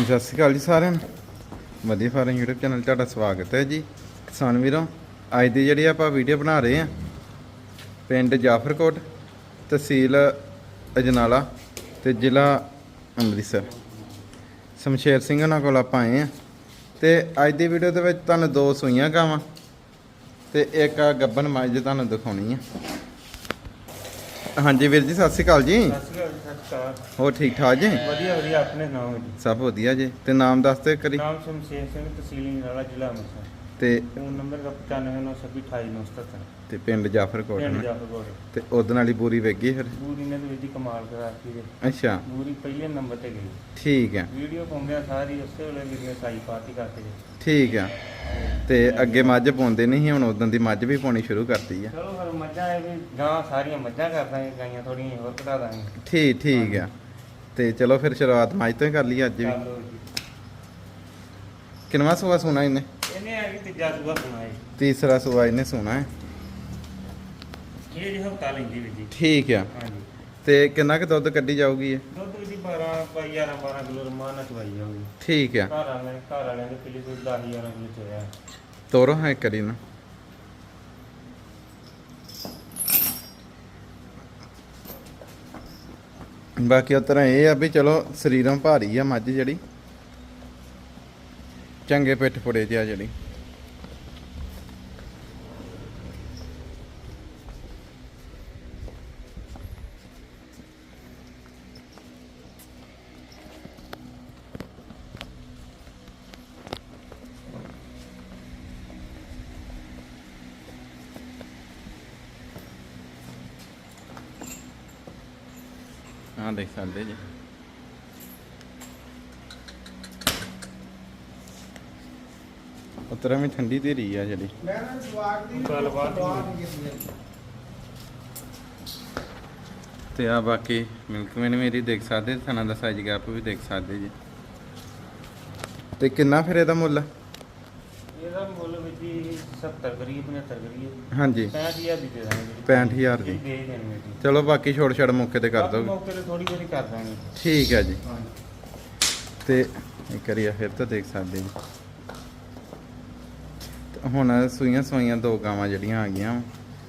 ਸਤਿ ਸ਼੍ਰੀ ਅਕਾਲ ਜੀ ਸਾਰਿਆਂ ਨੂੰ। ਵਧੀਆ ਫਾਰਮ YouTube ਚੈਨਲ 'ਤੇ ਤੁਹਾਡਾ ਸਵਾਗਤ ਹੈ ਜੀ। ਕਿਸਾਨ ਵੀਰੋ, ਅੱਜ ਦੀ ਜਿਹੜੀ ਆਪਾਂ ਵੀਡੀਓ ਬਣਾ ਰਹੇ ਆ ਪਿੰਡ ਜਾਫਰਕੋਟ ਤਹਿਸੀਲ ਅਜਨਾਲਾ ਤੇ ਜ਼ਿਲ੍ਹਾ ਅੰਮ੍ਰਿਤਸਰ। ਸ਼ਮਸ਼ੇਰ ਸਿੰਘ ਉਹਨਾਂ ਕੋਲ ਆਪਾਂ ਆਏ ਆ ਤੇ ਅੱਜ ਦੀ ਵੀਡੀਓ ਦੇ ਵਿੱਚ ਤੁਹਾਨੂੰ ਦੋ ਸੂਈਆਂ ਗਾਵਾਂ ਤੇ ਇੱਕ ਗੱਬਨ ਮੱਝ ਤੁਹਾਨੂੰ ਦਿਖਾਉਣੀ ਆ। ਹਾਂਜੀ ਵੀਰ ਜੀ ਸਤਿ ਸ਼੍ਰੀ ਅਕਾਲ ਜੀ। ਹੋਰ ਠੀਕ ਠਾਕ ਜੀ? ਵਧੀਆ ਵਧੀਆ ਆਪਣੇ ਨਾਮ ਜੀ। ਸਭ ਵਧੀਆ ਜੀ। ਤੇ ਨਾਮ ਦੱਸ ਦਿਓ ਕਰੀ ਨਾਮ ਸ਼ਮਸ਼ੇਰ ਸਿੰਘ ਤਹਿਸੀਲ ਨਾਲਾ ਜ਼ਿਲ੍ਹਾ ਅੰਮ੍ਰਿਤਸਰ। ਤੇ ਫੋਨ ਨੰਬਰ ਦਾ 9596288977 ਤੇ ਪਿੰਡ ਜਾਫਰਕੋਟ ਪਿੰਡ ਨਾ ਜਾਫਰਗੋੜ ਤੇ ਉਹਦੇ ਨਾਲ ਹੀ ਬੂਰੀ ਵੇਗੀ ਫਿਰ? ਪੂਰੀ ਨੇ ਦੇ ਵਿੱਚ ਕਮਾਲ ਕਰਾਤੀ ਜੀ। ਅੱਛਾ। ਪੂਰੀ ਪਹਿਲੇ ਨੰਬਰ ਤੇ ਗਈ। ਠੀਕ ਹੈ ਵੀਡੀਓ ਪਾਉਂਦੇ ਆ ਸਾਰੀ ਉਸੇ ਵੇਲੇ ਵੀਡੀਓ ਸਾਈ ਪਾਤੀ ਕਰਕੇ ਜੀ ਠੀਕ ਹੈ ਤੇ ਅੱਗੇ ਮੱਝ ਪਾਉਂਦੇ ਨਹੀਂ ਸੀ ਹੁਣ ਉਦੋਂ ਦੀ ਮੱਝ ਵੀ ਪਾਉਣੀ ਸ਼ੁਰੂ ਕਰਤੀ ਆ। ਚਲੋ ਫਿਰ ਮੱਝਾਂ ਇਹ ਵੀ ਗਾਂ ਸਾਰੀਆਂ ਮੱਝਾਂ ਕਰ ਦਾਂਗੇ ਗਾਈਆਂ ਥੋੜੀਆਂ ਹੋਰ ਘਟਾ ਦਾਂਗੇ। ਠੀਕ ਠੀਕ ਆ। ਤੇ ਚਲੋ ਫਿਰ ਸ਼ੁਰੂਆਤ ਮੱਝ ਤੋਂ ਹੀ ਕਰ ਲਈ ਅੱਜ ਵੀ। ਚੱਲ ਲਓ ਜੀ। ਕਿੰਨਵਾ ਸੂਆ ਸੁਣਾ ਇਹਨੇ? ਇਹਨੇ ਆ ਕਿ ਤੀਜਾ ਸੂਆ ਸੁਣਾਏ ਤੀਸਰਾ ਸੂਆ ਇਹਨੇ ਸੁਣਾ ਹੈ। ਇਹ ਜੀ ਹਫਤਾ ਲੈਂਦੀ ਵੀ ਜੀ। ਠੀਕ ਆ। ਹਾਂਜੀ। ਤੇ ਕਿੰਨਾ ਕੁ ਦੁੱਧ ਕੱਢੀ ਜਾਊਗੀ ਇਹ? ਦੁੱਧ ਵੀ 12 ਬਾਈ 11 12 ਕਿਲੋ ਰਮਾਨ ਚਵਾਈ ਜਾਊਗੀ। ਠੀਕ ਆ। ਘਰ ਵਾਲੇ ਘਰ ਵਾਲਿਆਂ ਦੇ ਕਿਲੀ ਦੁੱਧ 10 11 ਕਿਲੋ ਚੋਇਆ। ਤੋਰੋ ਹਾਂ ਕਰੀ ਨਾ। ਬਾਕੀ ਉਹ ਤਰ੍ਹਾਂ ਇਹ ਆ ਵੀ ਚਲੋ ਸਰੀਰੋਂ ਭਾਰੀ ਆ ਮੱਝ ਜਿਹੜੀ। ਚੰਗੇ ਪਿੱਠ ਪੁੜੇ ਜਿਹਾ ਜਿਹੜੀ। ਹਾਂ ਦੇਖ ਸਕਦੇ ਜੀ। ਉਤਰਾ ਵੀ ਠੰਡੀ ਤੇ ਰਹੀ ਆ ਜਿਹੜੀ। ਗੱਲਬਾਤ ਤੇ ਆ ਬਾਕੀ ਮਿਲਕਮੈਨ ਮੇਰੀ ਦੇਖ ਸਕਦੇ, ਥਣਾ ਦਾ ਸਾਈਜ਼ ਗੈਪ ਵੀ ਦੇਖ ਸਕਦੇ ਜੀ। ਤੇ ਕਿੰਨਾ ਫਿਰ ਇਹਦਾ ਮੁੱਲ? 70 ਕਰੀਬ 75 ਕਰੀਬ ਹਾਂਜੀ। 65000 ਦੀ ਦੇ ਦਾਂਗੇ। 65000 ਦੀ। ਦੇ ਦੇਣਗੇ ਜੀ। ਚਲੋ ਬਾਕੀ ਛੋੜ ਛੜ ਮੌਕੇ ਤੇ ਕਰ ਬਾਕੀ ਦੋਗੇ ਮੌਕੇ ਤੇ ਥੋੜੀ ਥੋੜੀ ਕਰ ਦਾਂਗੇ। ਠੀਕ ਹੈ ਜੀ। ਹਾਂਜੀ। ਤੇ ਇੱਕ ਵਾਰੀ ਆ ਫਿਰ ਤਾਂ ਦੇਖ ਸਕਦੇ ਜੀ। ਤੇ ਹੁਣ ਸੂਈਆਂ ਸੂਈਆਂ ਦੋ ਗਾਵਾਂ ਜਿਹੜੀਆਂ ਆ ਗਈਆਂ ਵਾਂ,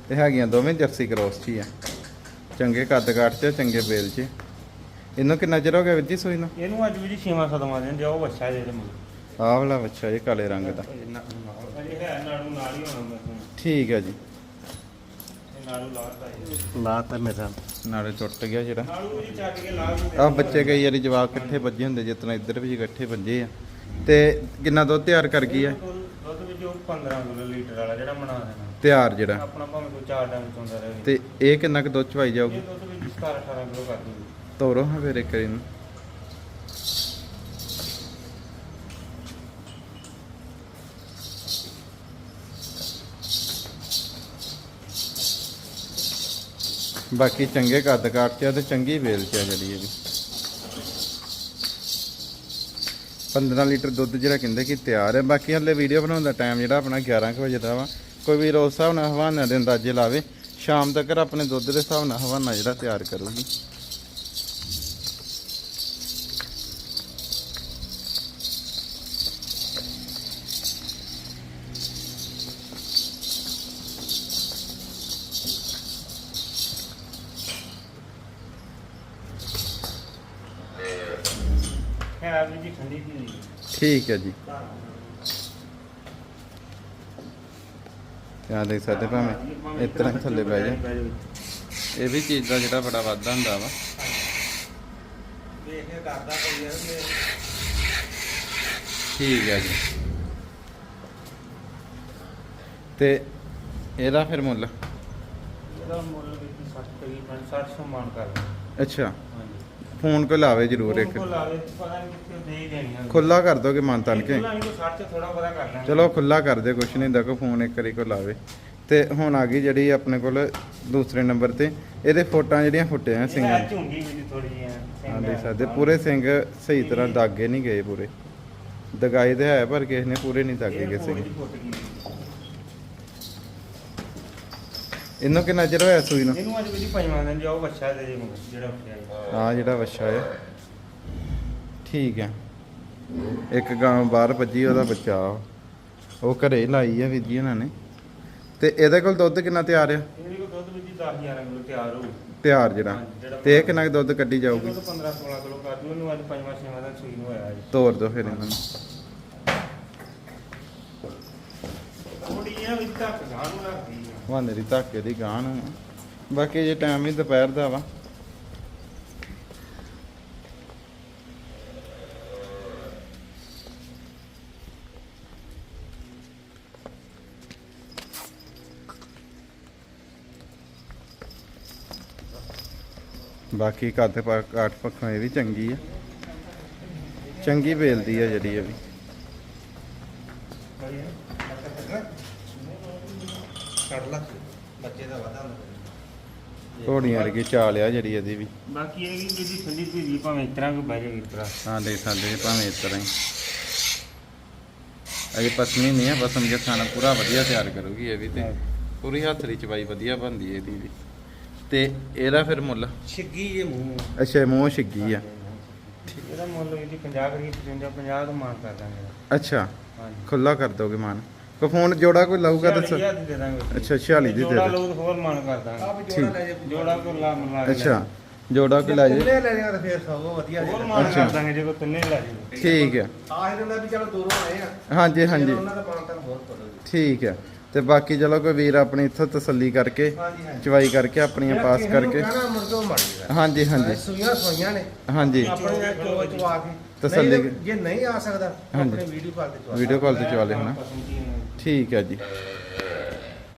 ਤੇ ਹੈਗੀਆਂ ਦੋਵੇਂ ਜਰਸੀ ਕ੍ਰੋਸ 'ਚ ਹੀ ਆ। ਚੰਗੇ ਕੱਦ ਕਾਠ 'ਚ ਚੰਗੇ ਬੇਲ 'ਚ। ਇਹਨੂੰ ਕਿੰਨਾ ਚਿਰ ਹੋ ਗਿਆ ਵੀਰ ਜੀ ਸੂਈ ਨੂੰ? ਇਹਨੂੰ ਅੱਜ ਵੀ ਜੀ ਛੇਵਾਂ ਸਦਮਾ ਦੇਣ ਜਾਓ ਬੱਚਾ ਦੇ ਦੇ ਮੁੱਲ ਆਹ ਵਾਲਾ ਬੱਚਾ ਇਹ ਕਾਲੇ ਰੰਗ ਦਾ। ਠੀਕ ਹੈ ਜੀ। ਲਾਤਾ ਹੈ। ਲਾਤਾ ਮੇਰਾ ਨਾਲੇ ਟੁੱਟ ਗਿਆ ਜਿਹੜਾ। ਨਾੜੂ ਜੀ ਚੱਕ ਕੇ ਲਾ ਵੀ ਆ ਬੱਚੇ ਕਈ ਵਾਰੀ ਜਵਾਕ ਇਕੱਠੇ ਵੱਜੇ ਹੁੰਦੇ ਤਰ੍ਹਾਂ ਇੱਧਰ ਵੀ ਇਕੱਠੇ ਵੱਜੇ ਆ। ਤੇ ਕਿੰਨਾ ਦੁੱਧ ਤਿਆਰ ਕਰ ਗਈ ਆ? ਦੁੱਧ ਵਿੱਚ ਉਹ 15 ਕਿਲੋ ਲੀਟਰ ਵਾਲਾ ਜਿਹੜਾ ਬਣਾ ਦੇਣਾ। ਤਿਆਰ ਜਿਹੜਾ। ਆਪਣਾ ਭਾਵੇਂ ਕੋਈ ਚਾਰ ਟਾਈਮ ਚੋਂਦਾ ਰਹੇ। ਤੇ ਇਹ ਕਿੰਨਾ ਕੁ ਦੁੱਧ ਚਵਾਈ ਜਾਊਗੀ? ਇਹ ਦੁੱਧ ਵਿੱਚ 17 18 ਕਿਲੋ ਕਰ ਦੂਗੀ ਤੋਰੋ ਹਾਂ ਫਿਰ ਇੱਕ ਵਾਰੀ ਨੂੰ ਬਾਕੀ ਚੰਗੇ ਕੱਦ ਕਾਟ ਚ ਆ ਤੇ ਚੰਗੀ ਵੇਲ ਚ ਆ ਜਿਹੜੀ ਇਹਦੀ 15 ਲੀਟਰ ਦੁੱਧ ਜਿਹੜਾ ਕਹਿੰਦੇ ਕਿ ਤਿਆਰ ਹੈ। ਬਾਕੀ ਹਲੇ ਵੀਡੀਓ ਬਣਾਉਣ ਦਾ ਟਾਈਮ ਜਿਹੜਾ ਆਪਣਾ 11 ਕੁ ਵਜੇ ਦਾ ਵਾ। ਕੋਈ ਵੀ ਰੋਜ਼ ਹਿਸਾਬ ਨਾਲ ਹਵਾਨਾ ਦੇ ਅੰਦਾਜ਼ੇ ਲਾਵੇ। ਸ਼ਾਮ ਤੱਕ ਆਪਣੇ ਦੁੱਧ ਦੇ ਹਿਸਾਬ ਨਾਲ ਹਵਾਨਾ ਜਿਹੜਾ ਤਿਆਰ ਕਰੂਗੀ। ਵੀ ਜੀ ਠੰਡੀ ਦੀ ਠੀਕ ਹੈ ਜੀ। ਧਿਆਨ ਦੇਖ ਸਕਦੇ ਭਾਵੇਂ ਇਸ ਤਰ੍ਹਾਂ ਥੱਲੇ ਬਹਿ ਜਾ ਇਹ ਵੀ ਚੀਜ਼ ਦਾ ਜਿਹੜਾ ਬੜਾ ਵਾਧਾ ਹੁੰਦਾ ਵਾ। ਦੇਖ ਕਰਦਾ ਕੋਈ ਯਾਰ ਠੀਕ ਹੈ ਜੀ। ਤੇ ਇਹਦਾ ਫਿਰ ਮੁੱਲ? ਇਹਦਾ ਮੁੱਲ ਵੀ 60 ਤਕਰੀਬਨ 60 ਸੌ ਮਾਨ ਕਰ। ਅੱਛਾ। ਫੋਨ ਕੋ ਲਾਵੇ ਜ਼ਰੂਰ ਇੱਕ। ਕੋਲ ਆਵੇ ਪਤਾ ਨਹੀਂ ਕਿੱਥੇ ਦੇ ਹੀ ਦੇਣੀ ਆ। ਖੁੱਲਾ ਕਰ ਦੋਗੇ ਮਨ ਤਨ ਕੇ। ਨਹੀਂ ਕੋ 60 ਚ ਥੋੜਾ ਬੜਾ ਕਰ ਲਾਂਗੇ ਚਲੋ ਖੁੱਲਾ ਕਰ ਦੇ ਕੁਛ ਨਹੀਂ ਦੇਖੋ ਫੋਨ ਇੱਕ ਵਾਰੀ ਕੋ ਲਾਵੇ। ਤੇ ਹੁਣ ਆ ਗਈ ਜਿਹੜੀ ਆਪਣੇ ਕੋਲ ਦੂਸਰੇ ਨੰਬਰ ਤੇ। ਇਹਦੇ ਫੋਟਾਂ ਜਿਹੜੀਆਂ ਫੁੱਟਿਆ ਸਿੰਘਾਂ ਇਹ ਝੁੰਗੀ ਵੀ ਥੋੜੀ ਆ ਹਾਂ ਦੇਖ ਸਕਦੇ ਪੂਰੇ ਸਿੰਘ ਸਹੀ ਤਰ੍ਹਾਂ ਦਾਗੇ ਨਹੀਂ ਗਏ ਪੂਰੇ। ਦਗਾਈ ਤੇ ਹੈ ਪਰ ਕਿਸੇ ਨੇ ਪੂਰੇ ਨਹੀਂ ਦਾਗੇ ਗਏ ਸਿੰਘ ਇਹਨੂੰ ਕਿੰਨਾ ਚਿਰ ਹੋਇਆ ਸੂਈ ਨੂੰ? ਇਹਨੂੰ ਅੱਜ ਵੀ ਪੰਜਵਾਂ ਦਿਨ ਜਾਓ ਬੱਚਾ ਦੇ ਜਿਹੜਾ ਉੱਠਿਆ। ਆ ਜਿਹੜਾ ਵੱਛਾ ਹੈ ਠੀਕ ਹੈ। ਇੱਕ ਗਾਂ ਬਾਹਰ ਭੱਜੀ ਉਹਦਾ ਬੱਚਾ ਉਹ। ਘਰੇ ਲਾਈ ਆ ਵੀਰ ਜੀ ਉਹਨਾਂ ਨੇ। ਤੇ ਇਹਦੇ ਕੋਲ ਦੁੱਧ ਕਿੰਨਾ ਤਿਆਰ ਆ? ਇਹਦੇ ਕੋਲ ਦੁੱਧ ਵਿੱਚ 10 11 ਕਿਲੋ ਤਿਆਰ ਹੋਊ। ਤਿਆਰ ਜਿਹੜਾ। ਤੇ ਇਹ ਕਿੰਨਾ ਦੁੱਧ ਕੱਢੀ ਜਾਊਗੀ? ਕੋਲ 15 16 ਕਿਲੋ ਕਰ ਦੂ ਉਹਨੂੰ ਅੱਜ ਪੰਜਵਾਂ ਛੇਵਾਂ ਦਾ ਸੂਈ ਨੂੰ ਹੋਇਆ ਜੀ। ਤੋਰ ਦੋ ਫਿਰ ਇਹਨਾਂ ਨੂੰ। ਥੋੜੀ ਜਿਹੀ ਵਿੱਚ ਤੱਕ ਗਾਂ ਨੂੰ ਰੱਖਦੀ ਆ। ਵਾਨੇ ਦੀ ਧਾਕੇ ਦੀ ਗਾਂ ਨੂੰ ਬਾਕੀ ਜੇ ਟਾਈਮ ਵੀ ਦੁਪਹਿਰ ਦਾ ਵਾ। ਬਾਕੀ ਕੱਦ ਪਾ ਕਾਟ ਪੱਖੋਂ ਇਹ ਵੀ ਚੰਗੀ ਆ। ਚੰਗੀ ਵੇਲਦੀ ਆ ਜਿਹੜੀ ਇਹ ਵੀ। ਕੱਢ ਲਾ ਬੱਚੇ ਦਾ ਵਾਧਾ ਹੁੰਦਾ। ਘੋੜੀਆਂ ਵਰਗੀ ਚਾਲ ਆ ਜਿਹੜੀ ਇਹਦੀ ਵੀ। ਬਾਕੀ ਇਹ ਵੀ ਜਿਹਦੀ ਠੰਡੀ ਧੀਰੀ ਭਾਵੇਂ ਇਸ ਤਰ੍ਹਾਂ ਕੋ ਬਹਿ ਜਾਵੇ ਇਸ ਤਰ੍ਹਾਂ। ਹਾਂ ਦੇਖ ਸਕਦੇ ਭਾਵੇਂ ਇਸ ਤਰ੍ਹਾਂ ਹੀ। ਅਜੇ ਪਸਮੀ ਨਹੀਂ ਹੈ ਪਸਮ ਜੇ ਖਾਣਾ ਪੂਰਾ ਵਧੀਆ ਤਿਆਰ ਕਰੂਗੀ ਇਹ ਵੀ ਤੇ ਪੂਰੀ ਹੱਥ ਦੀ ਚਵਾਈ ਵਧੀਆ ਬਣਦੀ ਹੈ ਇਹਦੀ ਵੀ। ਤੇ ਇਹਦਾ ਫਿਰ ਮੁੱਲ? ਛਿੱਗੀ ਜੇ ਮੂੰਹ ਅੱਛਾ ਮੂੰਹ ਛਿੱਗੀ ਆ। ਇਹਦਾ ਮੁੱਲ ਇਹਦੀ 50 ਕਰੀਬ 55 50 ਤੋਂ ਮਾਨ ਕਰ ਦਾਂਗੇ। ਅੱਛਾ ਖੁੱਲਾ ਕਰ ਦੋਗੇ ਮਾਨ? ਕੋ ਫੋਨ ਜੋੜਾ ਕੋਈ ਲਊਗਾ ਤਾਂ 46 ਦੀ ਦੇ ਦਾਂਗੇ। ਅੱਛਾ, 46 ਦੀ ਦੇ ਜੋੜਾ ਦੇ। ਲਊ ਤਾਂ ਹੋਰ ਮਾਨ ਕਰ ਦਾਂਗੇ। ਆਪ ਜੋੜਾ ਲੈ ਜੇ। ਜੋੜਾ ਕੋ ਲਾ ਲਾ ਕੇ ਅੱਛਾ। ਜੋੜਾ ਕੋਈ ਲੈ ਜੇ ਲੈ ਲੈਣਾ ਤਾਂ ਫੇਰ ਸਭ ਵਧੀਆ ਹੋਰ ਜੇ ਮਾਨ ਅੱਛਾ। ਕਰ ਦਾਂਗੇ ਜੇ ਕੋ ਤਿੰਨੇ ਲੈ ਜੀ ਠੀਕ ਹੈ। ਆਹ ਇਹਨਾਂ ਵੀ ਚਲੋ ਦੂਰੋਂ ਆਏ ਆ। ਹਾਂਜੀ ਹਾਂਜੀ। ਉਹਨਾਂ ਦਾ ਮਾਨ ਤਾਂ ਹੋਰ ਕਰੋ ਜੀ ਠੀਕ ਹੈ। ਤੇ ਬਾਕੀ ਚਲੋ ਕੋਈ ਵੀਰ ਆਪਣੀ ਇੱਥੋਂ ਤਸੱਲੀ ਕਰਕੇ ਹਾਂਜੀ ਹਾਂਜੀ। ਚਵਾਈ ਕਰਕੇ ਆਪਣੀਆਂ ਪਾਸ ਕਰਕੇ। ਕਹਣਾ ਹਾਂਜੀ ਹਾਂਜੀ। ਸੂਈਆਂ ਸੋਈਆਂ ਨੇ। ਹਾਂਜੀ। ਆਪਣੇ ਚੋ ਚਵਾ ਕੇ। ਤਸੱਲੀ ਨਹੀਂ ਜੇ ਨਹੀਂ ਆ ਸਕਦਾ ਹਾਂਜੀ। ਆਪਣੇ ਵੀਡੀਓ ਕਾਲ ਤੇ ਚਵਾ ਵੀਡੀਓ ਕਾਲ ਤੇ ਚਵਾ ਲੈ ਹਨਾ। ਪਸੰਦ ਕੀ ਹੈ ਠੀਕ ਹੈ ਜੀ।